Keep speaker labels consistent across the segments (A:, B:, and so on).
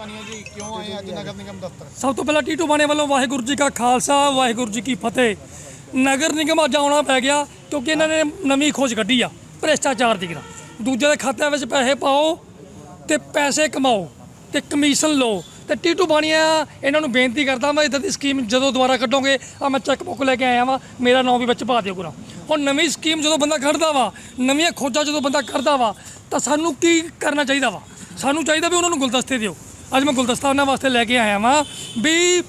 A: ਪਾਨੀਆ ਜੀ, ਕਿਉਂ ਆਏ ਅੱਜ ਨਗਰ ਨਿਗਮ ਦਫ਼ਤਰ?
B: ਸਭ ਤੋਂ ਪਹਿਲਾਂ ਟੀਟੂ ਬਾਣੇ ਵੱਲੋਂ ਵਾਹਿਗੁਰੂ ਜੀ ਕਾ ਖਾਲਸਾ, ਵਾਹਿਗੁਰੂ ਜੀ ਕੀ ਫਤਿਹ। ਨਗਰ ਨਿਗਮ ਅੱਜ ਆਉਣਾ ਪੈ ਗਿਆ ਕਿਉਂਕਿ ਇਹਨਾਂ ਨੇ ਨਵੀਂ ਖੋਜ ਕੱਢੀ ਆ, ਭ੍ਰਿਸ਼ਟਾਚਾਰ ਦੀ ਕਿਰਾ ਦੂਜੇ ਦੇ ਖਾਤਿਆਂ ਵਿੱਚ ਪੈਸੇ ਪਾਓ ਤੇ ਪੈਸੇ ਕਮਾਓ ਤੇ ਕਮਿਸ਼ਨ ਲਓ। ਤੇ ਟੀਟੂ ਬਾਣੀਆਂ, ਇਹਨਾਂ ਨੂੰ ਬੇਨਤੀ ਕਰਦਾ ਮੈਂ, ਇਦਾਂ ਦੀ ਸਕੀਮ ਜਦੋਂ ਦੁਬਾਰਾ ਕੱਢੋਗੇ, ਆ ਮੈਂ ਚੈੱਕ ਬੁੱਕ ਲੈ ਕੇ ਆਇਆ ਵਾਂ, ਮੇਰਾ ਨਾਮ ਵੀ ਵਿੱਚ ਪਾ ਦਿਓ ਗੁਰਾ ਹੁਣ ਨਵੀਂ ਸਕੀਮ ਜਦੋਂ ਬੰਦਾ ਕੱਢਦਾ ਵਾ, ਨਵੀਆਂ ਖੋਜਾਂ ਜਦੋਂ ਬੰਦਾ ਕਰਦਾ ਵਾ, ਤਾਂ ਸਾਨੂੰ ਕੀ ਕਰਨਾ ਚਾਹੀਦਾ ਵਾ? ਸਾਨੂੰ ਚਾਹੀਦਾ ਵੀ ਉਹਨਾਂ ਨੂੰ ਗੁਲਦਸਤੇ ਦਿਓ। ਅੱਜ ਮੈਂ ਗੁਲਦਸਤਾ ਉਹਨਾਂ ਵਾਸਤੇ ਲੈ ਕੇ ਆਇਆ ਵਾਂ ਵੀ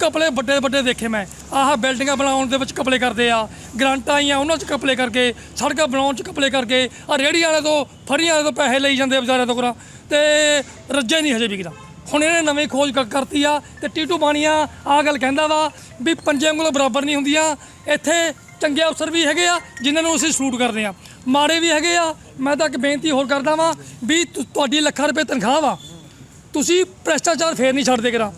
B: ਕਪੜੇ ਵੱਡੇ ਵੱਡੇ ਦੇਖੇ ਮੈਂ। ਆਹ ਬਿਲਡਿੰਗਾਂ ਬਣਾਉਣ ਦੇ ਵਿੱਚ ਕਪੜੇ ਕਰਦੇ ਆ, ਗ੍ਰਾਂਟਾਂ ਆਈਆਂ ਉਹਨਾਂ 'ਚ ਕਪੜੇ ਕਰਕੇ, ਸੜਕਾਂ ਬਣਾਉਣ 'ਚ ਕਪੜੇ ਕਰਕੇ ਆ ਰੇਹੜੀ ਵਾਲੇ ਤੋਂ, ਫੜੀਆਂ ਵਾਲੇ ਤੋਂ ਪੈਸੇ ਲਈ ਜਾਂਦੇ ਆ ਵਿਚਾਰਿਆਂ ਤੋਂ ਕਰਾਂ ਤੇ ਰੱਜੇ ਨਹੀਂ ਹਜੇ ਵਿਕਦਾ ਹੁਣ ਇਹਨੇ ਨਵੀਂ ਖੋਜ ਕ- ਕਰਤੀ ਆ ਤੇ ਟੀਟੂ ਬਾਣੀਆ ਆ ਗੱਲ ਕਹਿੰਦਾ ਵਾ ਵੀ ਪੰਜੇ ਉਂਗਲਾਂ ਬਰਾਬਰ ਨਹੀਂ ਹੁੰਦੀਆਂ। ਇੱਥੇ ਚੰਗੇ ਅਫਸਰ ਵੀ ਹੈਗੇ ਆ, ਜਿਨ੍ਹਾਂ ਨੂੰ ਅਸੀਂ ਸਲੂਟ ਕਰਦੇ ਆ। ਮਾੜੇ ਵੀ ਹੈਗੇ ਆ। ਮੈਂ ਤਾਂ ਇੱਕ ਬੇਨਤੀ ਹੋਰ ਕਰਦਾ ਵਾਂ ਵੀ ਤੁਹਾਡੀ ਲੱਖਾਂ ਰੁਪਏ ਤਨਖਾਹ ਵਾ। ਤੁਸੀਂ ਭ੍ਰਿਸ਼ਟਾਚਾਰ ਫੇਰ ਨਹੀਂ ਛੱਡਦੇ ਕਿਰਾ।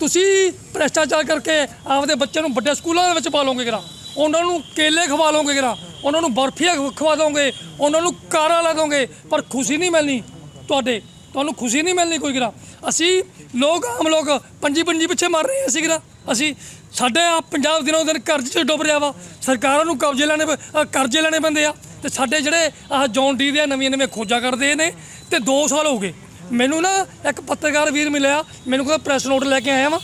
B: ਤੁਸੀਂ ਭ੍ਰਿਸ਼ਟਾਚਾਰ ਕਰਕੇ ਆਪਦੇ ਬੱਚਿਆਂ ਨੂੰ ਵੱਡੇ ਸਕੂਲਾਂ ਦੇ ਵਿੱਚ ਪਾ ਲਓਗੇ ਕਰਾ। ਉਹਨਾਂ ਨੂੰ ਕੇਲੇ ਖਵਾ ਲਓਗੇ ਕਰਾ। ਉਹਨਾਂ ਨੂੰ ਬਰਫੀਆਂ ਖਵਾ- ਖਵਾ ਦੋਗੇ ਉਹਨਾਂ ਨੂੰ ਕਾਰਾਂ ਲਾ ਦੋਗੇ ਪਰ ਖੁਸ਼ੀ ਨਹੀਂ ਮਿਲਣੀ ਤੁਹਾਡੇ। ਤੁਹਾਨੂੰ ਖੁਸ਼ੀ ਨਹੀਂ ਮਿਲਣੀ ਕੋਈ ਕਰਾ। ਅਸੀਂ ਲੋਕ, ਆਮ ਲੋਕ ਪੰਜੀ ਪੰਜੀ ਪਿੱਛੇ ਮਰ ਰਹੇ ਅਸੀਂ ਕਰਾ। ਅਸੀਂ ਸਾਡੇ ਆ ਪੰਜਾਬ ਦਿਨੋਂ ਦਿਨ ਕਰਜ਼ੇ 'ਚ ਡੁੱਬ ਰਿਹਾ ਵਾ। ਸਰਕਾਰਾਂ ਨੂੰ ਕਬਜ਼ੇ ਲੈਣੇ ਕਰਜ਼ੇ ਲੈਣੇ ਪੈਂਦੇ ਆ। ਤੇ ਸਾਡੇ ਜਿਹੜੇ ਆਹ ਜੌਨ ਡੀ ਦੇ ਨਵੀਆਂ ਨਵੀਆਂ ਖੋਜਾਂ ਕਰਦੇ ਨੇ, ਤੇ 2 ਸਾਲ ਹੋ ਗਏ। ਮੈਨੂੰ ਨਾ ਇੱਕ ਪੱਤਰਕਾਰ ਵੀਰ ਮਿਲਿਆ, ਮੈਨੂੰ ਕਹਿੰਦਾ ਪ੍ਰੈਸ ਨੋਟ ਲੈ ਕੇ ਆਇਆ ਵਾਂ।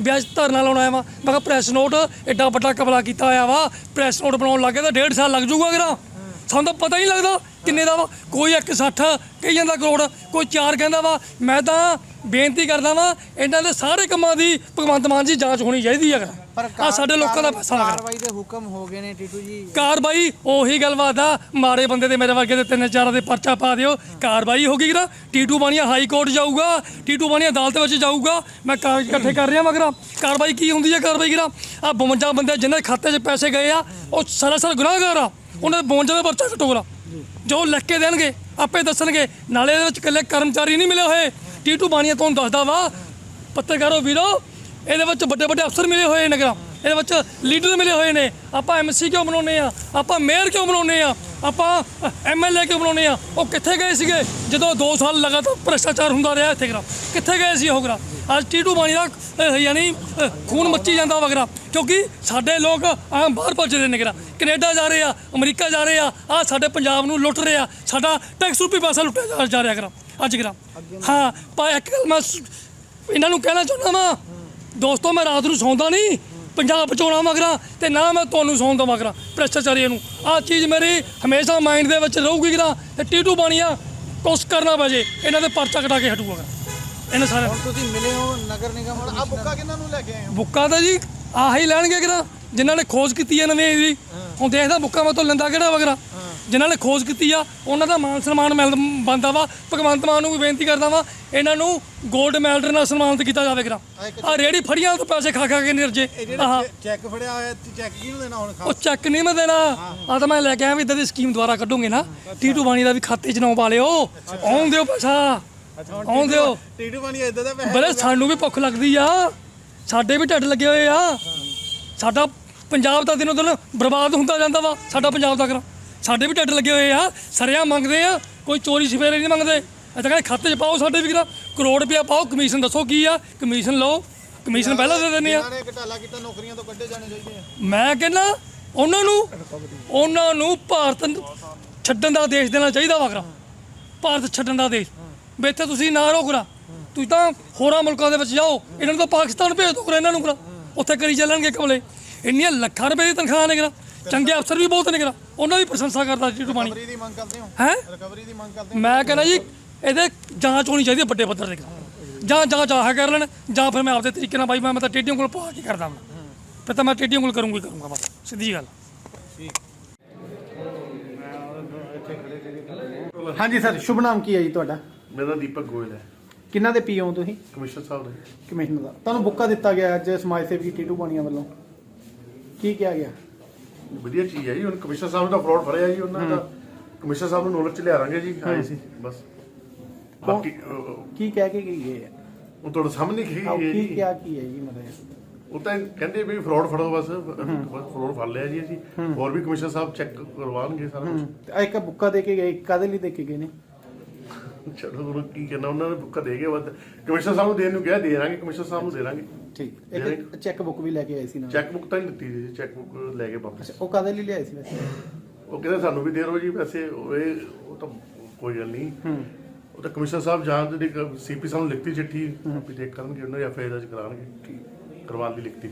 B: ਵੀ ਅੱਜ ਧਰਨਾ ਲਾਉਣ ਆਇਆ ਵਾਂ। ਮੈਂ ਕਿਹਾ ਪ੍ਰੈਸ ਨੋਟ ਐਡਾ ਵੱਡਾ ਕਬਲਾ ਕੀਤਾ ਹੋਇਆ ਵਾ ਪ੍ਰੈਸ ਨੋਟ ਬਣਾਉਣ ਲੱਗੇ ਤਾਂ ਡੇਢ ਸਾਲ ਲੱਗ ਜਾਊਗਾ ਕਿਰਾ ਸਾਨੂੰ ਤਾਂ ਪਤਾ ਹੀ ਨਹੀਂ ਲੱਗਦਾ ਕਿੰਨੇ ਦਾ ਵਾ। ਕੋਈ 160 ਕਹੀ ਜਾਂਦਾ ਕਰੋੜ, ਕੋਈ 4 ਕਹਿੰਦਾ ਵਾ। ਮੈਂ ਤਾਂ ਬੇਨਤੀ ਕਰਦਾ ਵਾਂ, ਇਹਨਾਂ ਦੇ ਸਾਰੇ ਕੰਮਾਂ ਦੀ ਭਗਵੰਤ ਮਾਨ ਜੀ ਜਾਂਚ ਹੋਣੀ ਚਾਹੀਦੀ ਹੈ ਆ ਸਾਡੇ ਲੋਕਾਂ ਦਾ ਪੈਸਾ ਲੱਗ
A: ਕਾਰਵਾਈ ਦੇ ਹੁਕਮ ਹੋ ਗਏ ਨੇ ਟੀਟੂ ਜੀ।
B: ਕਾਰਵਾਈ ਉਹੀ ਗੱਲਬਾਤ ਆ ਮਾੜੇ ਬੰਦੇ ਤੇ ਮੇਰੇ ਵਰਗੇ ਦੇ ਤਿੰਨ ਚਾਰਾਂ ਦੇ ਪਰਚਾ ਪਾ ਦਿਓ। ਕਾਰਵਾਈ ਹੋ ਗਈ ਨਾ ਟੀਟੂ ਬਾਣੀਆ ਹਾਈ ਕੋਰਟ ਜਾਊਗਾ ਟੀਟੂ ਬਾਣੀਆ ਅਦਾਲਤ ਵਿੱਚ ਜਾਊਗਾ। ਮੈਂ ਕਾਗਜ਼ ਇਕੱਠੇ ਕਰ ਰਿਹਾ ਮਗਰ। ਕਾਰਵਾਈ ਕੀ ਹੁੰਦੀ ਹੈ ਕਾਰਵਾਈ ਕਰਾ ਆ 52 ਬੰਦੇ ਜਿਨ੍ਹਾਂ ਦੇ ਖਾਤੇ 'ਚ ਪੈਸੇ ਗਏ ਆ ਉਹ ਸਰਾਸਰ ਗੁਨਾਹਗਾਰ ਆ। ਉਹਨਾਂ ਦੇ 52 ਦਾ ਪਰਚਾ ਕਟੋਰਾ ਜੋ ਲਿਖ ਕੇ ਦੇਣਗੇ ਆਪੇ ਦੱਸਣਗੇ। ਨਾਲੇ ਇਹਦੇ ਵਿੱਚ ਇਕੱਲੇ ਕਰਮਚਾਰੀ ਨਹੀਂ ਮਿਲੇ ਹੋਏ। ਟੀਟੂ ਬਾਣੀਆ ਤੁਹਾਨੂੰ ਦੱਸਦਾ ਵਾ ਪੱਤਰਕਾਰੋ ਵੀਰੋ ਇਹਦੇ ਵਿੱਚ ਵੱਡੇ ਵੱਡੇ ਅਫਸਰ ਮਿਲੇ ਹੋਏ ਨੇ ਗਾ। ਇਹਦੇ ਵਿੱਚ ਲੀਡਰ ਮਿਲੇ ਹੋਏ ਨੇ। ਆਪਾਂ ਐਮਸੀ ਕਿਉਂ ਬਣਾਉਨੇ ਆ? ਆਪਾਂ ਮੇਅਰ ਕਿਉਂ ਬਣਾਉਨੇ ਆ? ਆਪਾਂ ਐਮਐਲਏ ਕਿਉਂ ਬਣਾਉਨੇ ਆ? ਉਹ ਕਿੱਥੇ ਗਏ ਸੀਗੇ? ਜਦੋਂ 2 ਸਾਲ ਲਗਾਤਾਰ ਭ੍ਰਿਸ਼ਟਾਚਾਰ ਹੁੰਦਾ ਰਿਹਾ ਇੱਥੇ ਗਰਾ ਕਿੱਥੇ ਗਏ ਸੀ ਉਹ ਗਰਾ ਅੱਜ ਟੀਟੂ ਬਾਣੀ ਦਾ ਯਾਨੀ ਖੂਨ ਮੱਚੀ ਜਾਂਦਾ ਵਗਰਾ ਕਿਉਂਕਿ ਸਾਡੇ ਲੋਕ ਆ ਬਾਹਰ ਭੱਜਦੇ ਨੇ ਗਰਾ ਕੈਨੇਡਾ ਜਾ ਰਹੇ ਆ ਅਮਰੀਕਾ ਜਾ ਰਹੇ ਆ ਆ ਸਾਡੇ ਪੰਜਾਬ ਨੂੰ ਲੁੱਟ ਰਹੇ ਆ। ਸਾਡਾ ਟੈਕਸ ਰੂਪੀ ਪੈਸਾ ਲੁੱਟਿਆ ਜਾ- ਰਿਹਾ ਗਰਾ ਅੱਜ ਗਰਾ ਹਾਂ ਪਰ ਇੱਕ ਗੱਲ ਮੈਂ ਇਹਨਾਂ ਨੂੰ ਕਹਿਣਾ ਚਾਹੁੰਦਾ ਵਾਂ। ਦੋਸਤੋ ਮੈਂ ਰਾਤ ਨੂੰ ਸੌਂਦਾ ਨਹੀਂ। ਪੰਜਾਬ ਬਚਾਉਣਾ ਮਗਰਾ ਤੇ ਨਾ ਮੈਂ ਤੁਹਾਨੂੰ ਸੌਣ ਦਾ ਮਗਰਾ। ਭ੍ਰਿਸ਼ਟਾਚਾਰੀਆਂ ਨੂੰ। ਆਹ ਚੀਜ਼ ਮੇਰੀ ਹਮੇਸ਼ਾ ਮਾਈਂਡ ਦੇ ਵਿੱਚ ਰਹੂਗੀ ਗਰਾ ਤੇ ਟੀਟੂ ਬਾਣੀਆਂ ਕੁਛ ਕਰਨਾ ਵਜੇ ਇਹਨਾਂ ਦੇ ਪਰਚਾ ਕਟਾ ਕੇ ਹਟੂਗਾ। ਇਹਨਾਂ ਸਾਰੇ
A: ਤੁਸੀਂ ਮਿਲੇ ਹੋ ਨਗਰ ਨਿਗਮ ਹੁਣ ਆ ਬੁੱਕਾ ਕਿਹਨਾਂ ਨੂੰ ਲੈ ਕੇ ਆਏ ਹੋ?
B: ਬੁੱਕਾ ਤਾਂ ਜੀ ਆਹੀ ਲੈਣਗੇ ਕਿਰਾ ਜਿਨ੍ਹਾਂ ਨੇ ਖੋਜ ਕੀਤੀ ਹੈ ਨਵੀਂ ਦੀ ਹੁਣ ਦੇਖਦਾ ਬੁੱਕਾ ਮੈਂ ਤੋਂ ਲੈਂਦਾ ਕਿਹੜਾ ਵਗਰਾ ਜਿਨ੍ਹਾਂ ਨੇ ਖੋਜ ਕੀਤੀ ਆ ਉਹਨਾਂ ਦਾ ਮਾਨ ਸਨਮਾਨ ਮਿਲ ਬੰਦਾ ਵਾ। ਭਗਵੰਤ ਮਾਨ ਨੂੰ ਵੀ ਬੇਨਤੀ ਕਰਦਾ ਵਾ ਇਹਨਾਂ ਨੂੰ 골ਡ ਮੈਡਲ ਨਾਲ ਸਨਮਾਨਿਤ ਕੀਤਾ ਜਾਵੇ ਕਿਰਾ ਆ ਰੇੜੀ ਫੜੀਆਂ ਤੋਂ ਪੈਸੇ ਖਾ ਖਾ ਕੇ ਨਿਰਜੇ ਆਹ।
A: ਚੈੱਕ ਫੜਿਆ ਹੋਇਆ ਚੈੱਕ ਕਿਹਨੂੰ ਦੇਣਾ ਹੁਣ
B: ਉਹ ਚੈੱਕ ਨਹੀਂ ਮੈਂ ਦੇਣਾ। ਆ ਤਾਂ ਮੈਂ ਲੈ ਕੇ ਆਇਆ ਵੀ ਇਦਾਂ ਦੀ ਸਕੀਮ ਦੁਆਰਾ ਕੱਢੋਗੇ ਨਾ। ਟੀਟੂ ਬਾਣੀ ਦਾ ਵੀ ਖਾਤੇ 'ਚ ਨਾਮ ਪਾ ਲਿਓ। ਆਉਣ ਦਿਓ ਪੈਸਾ। ਆਉਣ ਦਿਓ।
A: ਟੀਟੂ ਪਾਣੀ ਇਦਾਂ ਦਾ ਪੈਸਾ
B: ਬਲੇ ਸਾਨੂੰ ਵੀ ਭੁੱਖ ਲੱਗਦੀ ਆ। ਸਾਡੇ ਵੀ ਢੱਡ ਲੱਗੇ ਹੋਏ ਆ। ਸਾਡਾ ਪੰਜਾਬ ਦਾ ਦਿਨੋਂ ਦਿਨ ਬਰਬਾਦ ਹੁੰਦਾ ਜਾਂਦਾ ਵਾ। ਸਾਡਾ ਪੰਜਾਬ ਦਾ ਕਰਾ। ਸਾਡੇ ਵੀ ਢੱਡ ਲੱਗੇ ਹੋਏ ਆ ਸਰਿਆ ਮੰਗਦੇ ਆ ਕੋਈ ਚੋਰੀ ਸਵੇਰੇ ਨਹੀਂ ਮੰਗਦੇ। ਤਾਂ ਕਹਿੰਦੇ ਖਾਤੇ 'ਚ ਪਾਓ ਸਾਡੇ ਵੀ ਕਰਾ ਕਰੋੜ ਰੁਪਇਆ ਪਾਓ ਕਮਿਸ਼ਨ ਦੱਸੋ ਕੀ ਆ ਕਮਿਸ਼ਨ ਲਓ ਕਮਿਸ਼ਨ ਪਹਿਲਾਂ ਦੇ ਦਿੰਦੇ ਆ।
A: ਇਹਨਾਂ ਨੇ ਘਟਾਲਾ ਕੀਤਾ ਨੌਕਰੀਆਂ ਤੋਂ ਕੱਢੇ ਜਾਣੇ ਚਾਹੀਦੇ ਆ।
B: ਮੈਂ ਕਹਿੰਦਾ ਉਹਨਾਂ ਨੂੰ ਉਹਨਾਂ ਨੂੰ ਭਾਰਤ ਛੱਡਣ ਦਾ ਦੇਸ਼ ਦੇਣਾ ਚਾਹੀਦਾ ਵਗਰਾ ਭਾਰਤ ਛੱਡਣ ਦਾ ਦੇਸ਼ ਵੀ ਇੱਥੇ ਤੁਸੀਂ ਨਾ ਰੋਕਣਾ ਤੁਸੀਂ ਤਾਂ ਹੋਰਾਂ ਮੁਲਕਾਂ ਦੇ ਵਿੱਚ ਜਾਓ ਇਹਨਾਂ ਨੂੰ ਤਾਂ ਪਾਕਿਸਤਾਨ ਭੇਜ ਦੋ ਕਰਾ ਇਹਨਾਂ ਨੂੰ ਕਰਾ ਉੱਥੇ ਕਰੀ ਚੱਲਣਗੇ ਕਮਲੇ ਇੰਨੀਆਂ ਲੱਖਾਂ ਰੁਪਏ ਦੀ ਤਨਖਾਹ ਨੇ ਕਰਾ ਚੰਗੇ ਅਫਸਰ ਵੀ ਬਹੁਤ ਨੇ ਕਰਾ ਉਹਨਾਂ ਦੀ ਪ੍ਰਸ਼ੰਸਾ ਕਰਦਾ ਜੀ ਟੁਮਾਣੀ
A: ਰਿਕਵਰੀ ਦੀ ਮੰਗ ਕਰਦੇ ਹੋ?
B: ਹੈ?
A: ਰਿਕਵਰੀ ਦੀ ਮੰਗ ਕਰਦੇ
B: ਮੈਂ ਕਹਿੰਦਾ ਜੀ ਇਹਦੇ ਜਾਂਚ ਹੋਣੀ ਚਾਹੀਦੀ ਹੈ ਵੱਡੇ ਪੱਧਰ ਤੇ ਜਾਂ ਜਾਂ ਚਾਹ ਕਰ ਲੈਣ ਜਾਂ ਫਿਰ ਮੈਂ ਆਪਦੇ ਤਰੀਕੇ ਨਾਲ ਬਾਈ ਮੈਂ ਤਾਂ ਟੇਡੀਆਂ ਕੋਲ ਪਾ ਕੇ ਕਰਦਾ ਮੈਂ ਫਿਰ ਤਾਂ ਮੈਂ ਟੇਡੀਆਂ ਕੋਲ ਕਰੂੰਗੀ ਕਰੂੰਗਾ ਬਸ ਸਿੱਧੀ ਗੱਲ।
C: ਹਾਂਜੀ ਸਰ ਸ਼ੁਭ ਨਾਮ ਕੀ ਹੈ ਜੀ ਤੁਹਾਡਾ?
D: ਮੇਰਾ ਦੀਪਕ ਗੋਇਲ ਹੈ।
C: ਕਿੰਨਾ ਦੇ ਪੀਓ ਤੁਸੀਂ?
D: ਕਮਿਸ਼ਨਰ ਸਾਹਿਬ ਨੇ
C: ਕਮਿਸ਼ਨਰ ਦਾ। ਤੁਹਾਨੂੰ ਬੁੱਕਾ ਦਿੱਤਾ ਗਿਆ ਅੱਜ ਸਮਾਜ ਸੇਵੀ ਟੀਟੂ ਬਾਣੀਆਂ ਵੱਲੋਂ। ਕੀ ਕਿਹਾ ਗਿਆ?
D: ਵਧੀਆ ਚੀਜ਼ ਹੈ ਜੀ। ਹੁਣ ਕਮਿਸ਼ਨਰ ਸਾਹਿਬ ਦਾ ਫਰਾਡ ਫੜਿਆ ਜੀ ਉਹਨਾਂ ਦਾ। ਕਮਿਸ਼ਨਰ ਸਾਹਿਬ ਨੂੰ ਨੋਲਜ ਚ ਲਿਆਵਾਂਗੇ ਜੀ ਆਏ ਸੀ ਬਸ। ਬਾਕੀ ਅਹ,
C: ਕੀ ਕਹਿ ਕੇ ਗਈ ਹੈ
D: ਉਹ ਤੁਹਾਡੇ ਸਾਹਮਣੇ ਕੀ ਹੈ
C: ਕੀ
D: ਜੀ।
C: ਕੀ ਹੈ ਜੀ ਮਤਲਬ?
D: ਉਹ ਤਾਂ ਕਹਿੰਦੇ ਵੀ ਫਰਾਡ ਫੜੋ ਬਸ ਫਰਾਡ ਫੜ ਲਿਆ ਜੀ ਅਸੀਂ। ਹੋਰ ਵੀ ਕਮਿਸ਼ਨਰ ਸਾਹਿਬ ਚੈੱਕ ਕਰਵਾਉਣਗੇ ਸਾਰਾ ਕੁਝ
C: ਆਹ ਇੱਕ ਬੁੱਕਾ ਦੇ ਕੇ ਗਏ ਕਾਦੇ ਲਈ ਦੇ ਕੇ ਗਏ ਨੇ?
D: ਚਲੋ ਹੁਣ ਕੀ ਕਰਨਾ ਉਹਨਾਂ ਨੇ ਬੁੱਕਾ ਦੇ ਗਏ ਵੱਧ। ਕਮਿਸ਼ਨਰ ਸਾਹਿਬ ਨੂੰ ਦੇਣ ਨੂੰ ਕਿਹਾ ਦੇ ਦਾਂਗੇ ਕਮਿਸ਼ਨਰ ਸਾਹਿਬ ਨੂੰ ਦੇ ਦਾਂਗੇ।
C: ਠੀਕ ਇੱਕ ਚੈੱਕ ਬੁੱਕ ਵੀ ਲੈ ਕੇ ਆਏ ਸੀ ਨਾਲ।
D: ਚੈੱਕ ਬੁੱਕ ਤਾਂ ਨਹੀਂ ਦਿੱਤੀ ਜੀ ਚੈੱਕ ਬੁੱਕ ਲੈ ਕੇ ਵਾਪਸ।
C: ਉਹ ਕਾਦੇ ਲਈ ਲਿਆਏ ਸੀ ਵੈਸੇ?
D: ਉਹ ਕਹਿੰਦੇ ਸਾਨੂੰ ਵੀ ਦੇ ਦਿਓ ਜੀ ਪੈਸੇ ਉਹ ਇਹ ਉਹ ਤਾਂ ਕੋਈ ਗੱਲ ਨਹੀਂ। ਉਹ ਤਾਂ ਕਮਿਸ਼ਨਰ ਸਾਹਿਬ ਜਾਣ ਦੇ ਸੀਪੀ ਸਾਹਿਬ ਨੂੰ ਲਿਖਤੀ ਚਿੱਠੀ ਵੀ ਦੇਖ ਕਰਨਗੇ ਉਹਨਾਂ ਦੀ ਐਫਆਈਆਰ ਦਰਜ ਕਰਾਉਣਗੇ। ਕਰਵਾਉਣ ਦੀ ਲਿਖਤੀ।